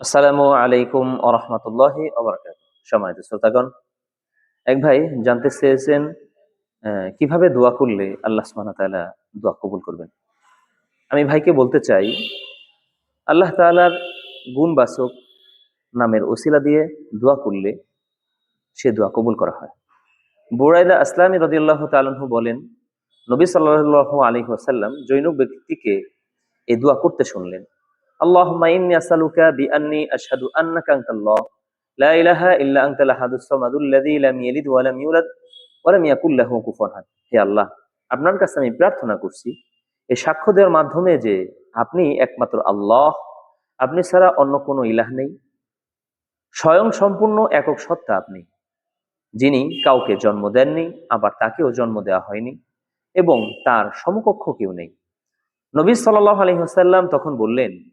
আসসালামু আলাইকুম আরহামতুল্লাহি অবরাকাত সম্মানিত শ্রোতাগণ, এক ভাই জানতে চেয়েছেন কীভাবে দোয়া করলে আল্লাহ সুবহানাহু দোয়া কবুল করবেন? আমি ভাইকে বলতে চাই, আল্লাহ তাআলার গুণবাচক নামের ওসিলা দিয়ে দোয়া করলে সে দোয়া কবুল করা হয়। বুরাইদা আসলামী রদিয়াল্লাহ তালহু বলেন, নবী সাল্লাহ আলী ওয়াসাল্লাম জৈনক ব্যক্তিকে এই দোয়া করতে শুনলেন। আল্লাহুম্মা ইন্নী আসআলুকা বিআন্নী আশহাদু আন্নাকা আনতাল্লাহ। লা আল্লাহ, আপনার কাছে আমি প্রার্থনা করছি, এই সাক্ষ্য দেওয়ার মাধ্যমে যে আপনি একমাত্র আল্লাহ, আপনি ছাড়া অন্য কোনো ইলাহ নেই, স্বয়ং সম্পূর্ণ একক সত্তা আপনি, যিনি কাউকে জন্ম দেননি, আবার তাকেও জন্ম দেওয়া হয়নি, এবং তার সমকক্ষ কেউ নেই। নবী সাল্লাহ আলহিহাসাল্লাম তখন বললেন